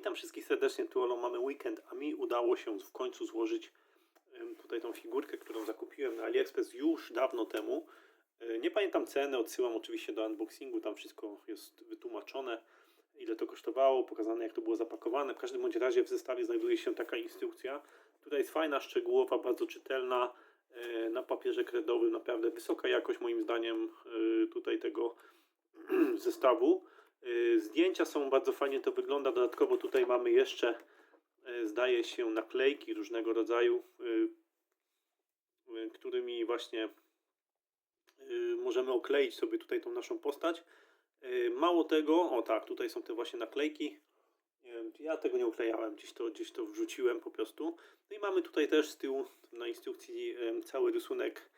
Witam wszystkich serdecznie, tu Olo, mamy weekend, a mi udało się w końcu złożyć tutaj tą figurkę, którą zakupiłem na AliExpress już dawno temu. E, Nie pamiętam ceny, odsyłam oczywiście do unboxingu, tam wszystko jest wytłumaczone, ile to kosztowało, pokazane jak to było zapakowane. W każdym bądź razie w zestawie znajduje się taka instrukcja, która jest fajna, szczegółowa, bardzo czytelna, e, na papierze kredowym, naprawdę wysoka jakość moim zdaniem e, tutaj tego zestawu. Y, Zdjęcia są bardzo fajnie to wygląda. Dodatkowo tutaj mamy jeszcze, y, zdaje się, naklejki różnego rodzaju, y, którymi właśnie możemy okleić sobie tutaj tą naszą postać. Mało tego, o tak, tutaj są te właśnie naklejki. Ja tego nie uklejałem, gdzieś to, gdzieś to wrzuciłem po prostu. No i mamy tutaj też z tyłu na instrukcji cały rysunek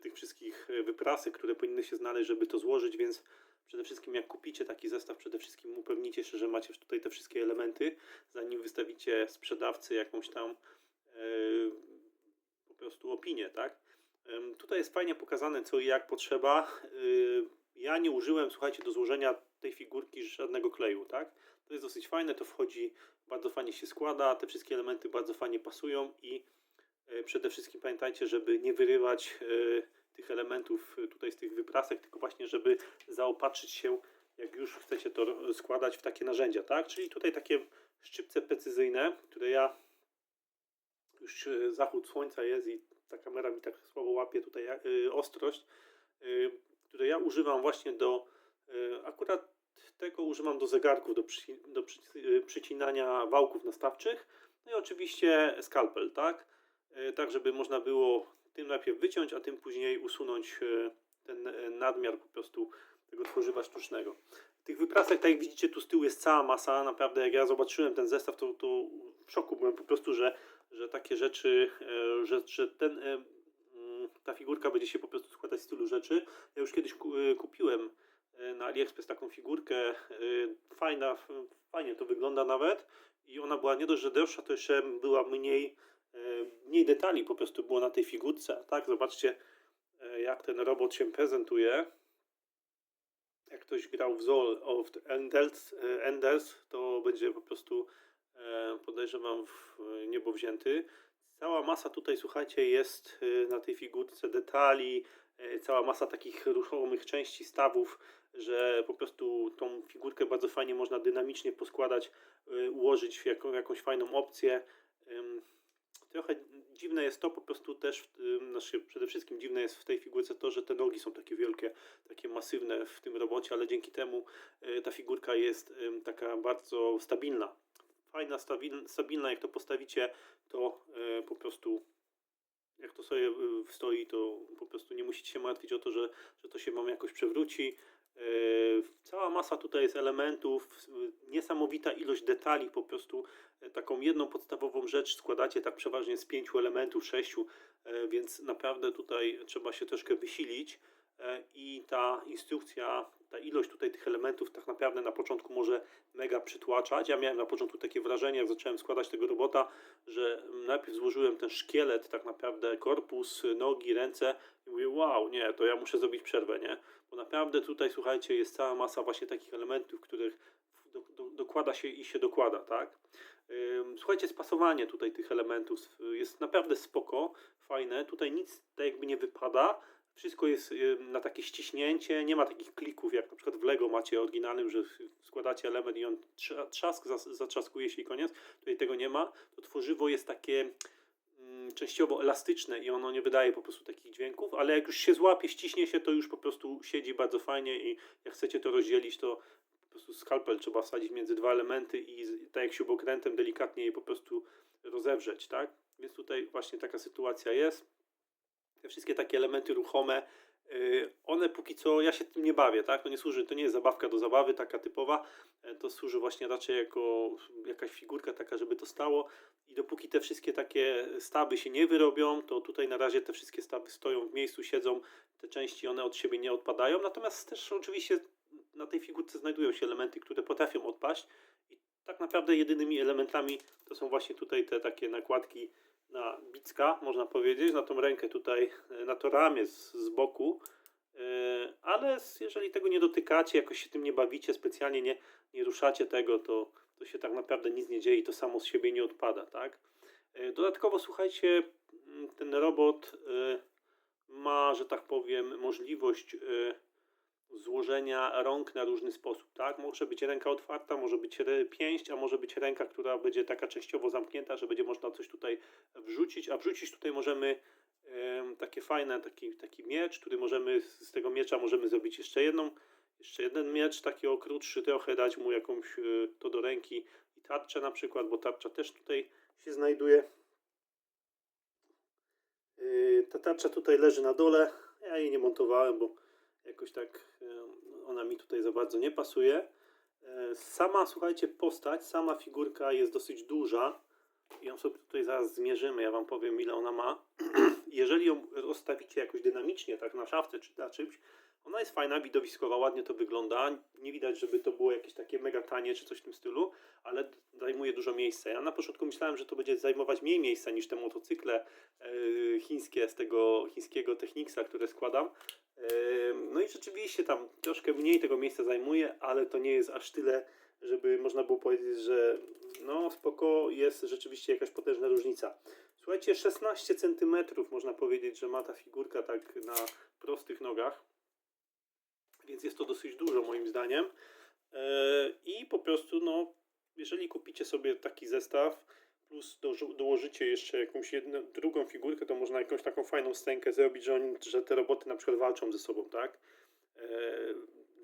tych wszystkich wyprasek, które powinny się znaleźć, żeby to złożyć, więc Przede wszystkim jak kupicie taki zestaw, przede wszystkim upewnijcie się, że macie tutaj te wszystkie elementy, zanim wystawicie sprzedawcy jakąś tam e, po prostu opinię, tak? Tutaj jest fajnie pokazane co i jak potrzeba. Y, ja nie użyłem, słuchajcie, do złożenia tej figurki żadnego kleju, tak? To jest dosyć fajne, to wchodzi, bardzo fajnie się składa, te wszystkie elementy bardzo fajnie pasują i e, przede wszystkim pamiętajcie, żeby nie wyrywać e, tych elementów e, tutaj z tych wyprasek, tylko właśnie, żeby zaopatrzyć się, jak już chcecie to składać w takie narzędzia, tak? Czyli tutaj takie szczypce precyzyjne, które ja już e, zachód słońca jest i ta kamera mi tak słabo łapie tutaj e, ostrość, które ja używam właśnie do akurat tego używam do zegarków, do, przy, do przy, przycinania wałków nastawczych, no i oczywiście skalpel, tak? Tak żeby można było tym najpierw wyciąć, a tym później usunąć e, ten e, nadmiar po prostu tego tworzywa sztucznego. Tych wyprasek, tak jak widzicie, tu z tyłu jest cała masa. Naprawdę, jak ja zobaczyłem ten zestaw, to, to w szoku byłem po prostu, że, że takie rzeczy, e, że, że ten, mm, ta figurka będzie się po prostu składać z tylu rzeczy. Ja już kiedyś ku- kupiłem na AliExpress taką figurkę. Fajna, fajnie to wygląda nawet. I ona była nie dość, że droższa, to jeszcze była mniej, mniej detali po prostu było na tej figurce. Tak, zobaczcie e, jak ten robot się prezentuje. Jak ktoś grał w Soul of Enders, e, Enders to będzie po prostu e, podejrzewam w niebo wzięty. Cała masa tutaj, słuchajcie, jest na tej figurce detali, cała masa takich ruchomych części, stawów, że po prostu tą figurkę bardzo fajnie można dynamicznie poskładać, ułożyć w jaką, jakąś fajną opcję. Trochę dziwne jest to po prostu też, znaczy przede wszystkim dziwne jest w tej figurce to, że te nogi są takie wielkie, takie masywne w tym robocie, ale dzięki temu y, ta figurka jest taka bardzo stabilna. Fajna, stabilna, stabilna jak to postawicie, to y, po prostu jak to sobie y, stoi, to po prostu nie musicie się martwić o to, że, że to się wam jakoś przewróci. Yy, Cała masa tutaj jest elementów, yy, niesamowita ilość detali, po prostu yy, taką jedną podstawową rzecz składacie tak przeważnie z pięciu elementów, sześciu, więc naprawdę tutaj trzeba się troszkę wysilić i ta instrukcja, ta ilość tutaj tych elementów tak naprawdę na początku może mega przytłaczać. Ja miałem na początku takie wrażenie, jak zacząłem składać tego robota, że najpierw złożyłem ten szkielet, tak naprawdę korpus, nogi, ręce i mówię, wow, nie, to ja muszę zrobić przerwę, nie? Bo naprawdę tutaj, słuchajcie, jest cała masa właśnie takich elementów, których do, do, dokłada się i się dokłada, tak? Słuchajcie, spasowanie tutaj tych elementów jest naprawdę spoko, fajne. Tutaj nic tak jakby nie wypada. Wszystko jest ym, na takie ściśnięcie, nie ma takich klików, jak na przykład w Lego macie oryginalnym, że składacie element i on trza- trzask, zas- zatrzaskuje się i koniec. Tutaj tego nie ma. To tworzywo jest takie mm, częściowo elastyczne i ono nie wydaje po prostu takich dźwięków, ale jak już się złapie, ściśnie się, to już po prostu siedzi bardzo fajnie i jak chcecie to rozdzielić, to po prostu skalpel trzeba wsadzić między dwa elementy i tak jak śrubokrętem delikatnie je po prostu rozewrzeć, tak? Więc tutaj właśnie taka sytuacja jest. Te wszystkie takie elementy ruchome, yy, one póki co, ja się tym nie bawię, tak? To nie służy, to nie jest zabawka do zabawy, taka typowa, e, to służy właśnie raczej jako jakaś figurka taka, żeby to stało. I dopóki te wszystkie takie stawy się nie wyrobią, to tutaj na razie te wszystkie stawy stoją w miejscu, siedzą, te części one od siebie nie odpadają, natomiast też oczywiście na tej figurce znajdują się elementy, które potrafią odpaść. I tak naprawdę jedynymi elementami to są właśnie tutaj te takie nakładki na bicka, można powiedzieć, na tą rękę tutaj, e, na to ramię z, z boku, E, Ale jeżeli tego nie dotykacie, jakoś się tym nie bawicie, specjalnie nie, nie ruszacie tego, to, to się tak naprawdę nic nie dzieje i to samo z siebie nie odpada, tak? E, Dodatkowo słuchajcie, ten robot ma, że tak powiem, możliwość złożenia rąk na różny sposób, tak? Może być ręka otwarta, może być pięść, a może być ręka, która będzie taka częściowo zamknięta, że będzie można coś tutaj wrzucić, a wrzucić tutaj możemy em, takie fajne, taki, taki miecz, który możemy, z tego miecza możemy zrobić jeszcze jedną, jeszcze jeden miecz, taki o trochę, dać mu jakąś e, to do ręki i tarczę na przykład, bo tarcza też tutaj się znajduje. Yy, Ta tarcza tutaj leży na dole. Ja jej nie montowałem, bo jakoś tak e, ona mi tutaj za bardzo nie pasuje. E, Sama, słuchajcie, postać, sama figurka jest dosyć duża. Ją sobie tutaj zaraz zmierzymy. Ja wam powiem, ile ona ma. Jeżeli ją rozstawicie jakoś dynamicznie, tak na szafce czy na czymś, ona jest fajna, widowiskowa, ładnie to wygląda. Nie widać, żeby to było jakieś takie mega tanie czy coś w tym stylu, ale zajmuje dużo miejsca. Ja na początku myślałem, że to będzie zajmować mniej miejsca niż te motocykle e, chińskie z tego chińskiego Technicsa, które składam. E, No i rzeczywiście tam troszkę mniej tego miejsca zajmuje, ale to nie jest aż tyle, żeby można było powiedzieć, że no spoko, jest rzeczywiście jakaś potężna różnica. Słuchajcie, 16 cm można powiedzieć, że ma ta figurka tak na prostych nogach, więc jest to dosyć dużo moim zdaniem. E, I po prostu, no, jeżeli kupicie sobie taki zestaw, plus dołożycie jeszcze jakąś jedną, drugą figurkę, to można jakąś taką fajną scenkę zrobić, że, oni, że te roboty na przykład walczą ze sobą, tak?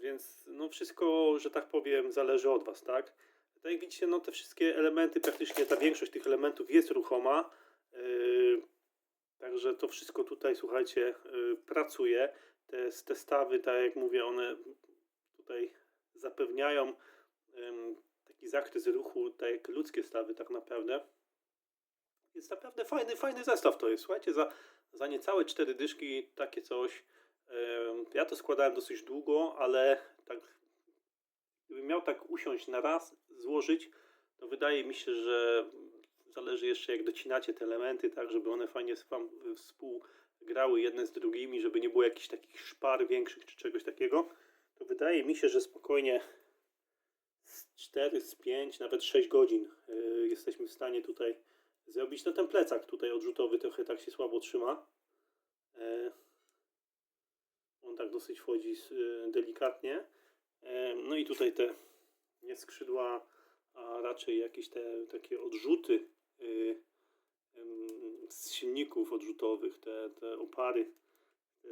Więc no wszystko, że tak powiem, zależy od Was, tak? Tak jak widzicie, no te wszystkie elementy, praktycznie ta większość tych elementów jest ruchoma. e, Także to wszystko tutaj, słuchajcie, e, pracuje. Te, te stawy, tak jak mówię, one tutaj zapewniają taki zakres ruchu, tak jak ludzkie stawy tak naprawdę. Jest naprawdę fajny, fajny zestaw to jest. Słuchajcie, za, za niecałe cztery dyszki takie coś. Ja to składałem dosyć długo, ale tak gdybym miał tak usiąść na raz, złożyć, to wydaje mi się, że zależy jeszcze jak docinacie te elementy, tak, żeby one fajnie wam współgrały jedne z drugimi, żeby nie było jakichś takich szpar większych czy czegoś takiego, to wydaje mi się, że spokojnie z 4, z 5, nawet 6 godzin y, jesteśmy w stanie tutaj zrobić. No ten plecak tutaj odrzutowy trochę tak się słabo trzyma. E, tak dosyć wchodzi y, delikatnie. No i tutaj te nie skrzydła, a raczej jakieś te takie odrzuty y, z silników odrzutowych, te, te opary,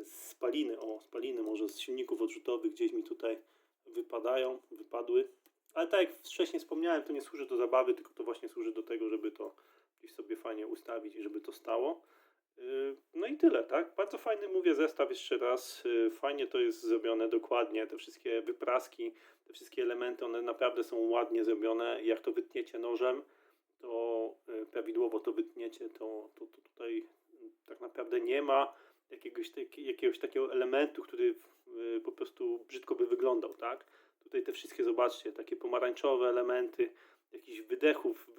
spaliny, o spaliny może z silników odrzutowych gdzieś mi tutaj wypadają, wypadły. Ale tak jak wcześniej wspomniałem, to nie służy do zabawy, tylko to właśnie służy do tego, żeby to gdzieś sobie fajnie ustawić i żeby to stało. Yy, No i tyle, tak? Bardzo fajny, mówię, zestaw jeszcze raz. Yy, Fajnie to jest zrobione dokładnie. Te wszystkie wypraski, te wszystkie elementy, one naprawdę są ładnie zrobione. Jak to wytniecie nożem, to yy, prawidłowo to wytniecie, to, to, to tutaj tak naprawdę nie ma jakiegoś, jakiegoś takiego elementu, który po prostu brzydko by wyglądał, tak? Tutaj te wszystkie, zobaczcie, takie pomarańczowe elementy, jakichś wydechów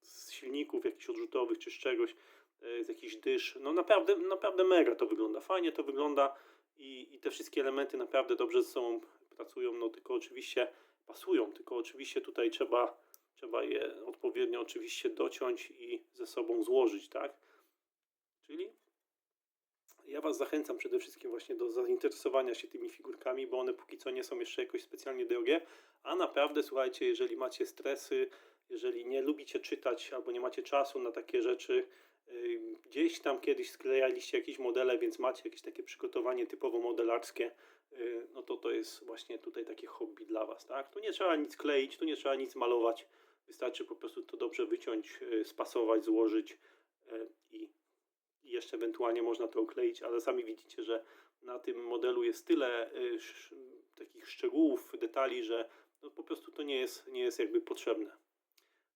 z silników jakichś odrzutowych czy z czegoś, z jakichś dysz. No naprawdę, naprawdę mega to wygląda. Fajnie to wygląda i, i te wszystkie elementy naprawdę dobrze ze sobą pracują, no tylko oczywiście pasują, tylko oczywiście tutaj trzeba, trzeba je odpowiednio oczywiście dociąć i ze sobą złożyć, tak? Czyli ja Was zachęcam przede wszystkim właśnie do zainteresowania się tymi figurkami, bo one póki co nie są jeszcze jakoś specjalnie drogie, a naprawdę słuchajcie, jeżeli macie stresy, jeżeli nie lubicie czytać albo nie macie czasu na takie rzeczy, gdzieś tam kiedyś sklejaliście jakieś modele, więc macie jakieś takie przygotowanie typowo modelarskie, yy, no to to jest właśnie tutaj takie hobby dla Was, tak? Tu nie trzeba nic kleić, tu nie trzeba nic malować, wystarczy po prostu to dobrze wyciąć, yy, spasować, złożyć yy, i jeszcze ewentualnie można to okleić, ale sami widzicie, że na tym modelu jest tyle takich szczegółów, detali, że no po prostu to nie jest, nie jest jakby potrzebne.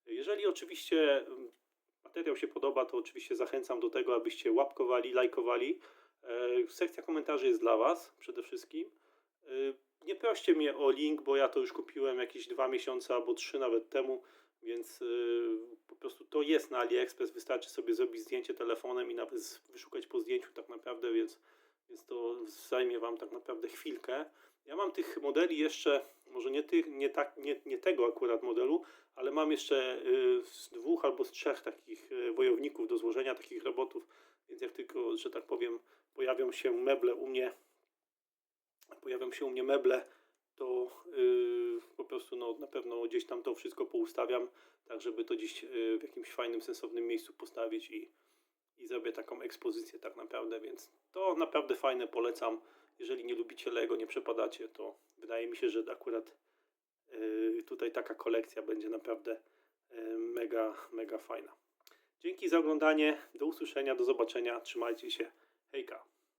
Jeżeli oczywiście materiał się podoba, to oczywiście zachęcam do tego, abyście łapkowali, lajkowali. E, Sekcja komentarzy jest dla Was przede wszystkim. E, Nie proście mnie o link, bo ja to już kupiłem jakieś dwa miesiące albo trzy nawet temu, więc y, po prostu to jest na AliExpress. Wystarczy sobie zrobić zdjęcie telefonem i nawet wyszukać po zdjęciu tak naprawdę, więc, więc to zajmie Wam tak naprawdę chwilkę. Ja mam tych modeli jeszcze, może nie, tych, nie, tak, nie, nie tego akurat modelu, ale mam jeszcze y, z dwóch albo z trzech takich y, wojowników do złożenia, takich robotów, więc jak tylko, że tak powiem, pojawią się meble u mnie, pojawią się u mnie meble, to y, po prostu no, na pewno gdzieś tam to wszystko poustawiam, tak żeby to gdzieś y, w jakimś fajnym, sensownym miejscu postawić i, i zrobię taką ekspozycję tak naprawdę, więc to naprawdę fajne, polecam. Jeżeli nie lubicie Lego, nie przepadacie, to wydaje mi się, że akurat y, tutaj taka kolekcja będzie naprawdę y, mega, mega fajna. Dzięki za oglądanie, do usłyszenia, do zobaczenia, trzymajcie się, hejka.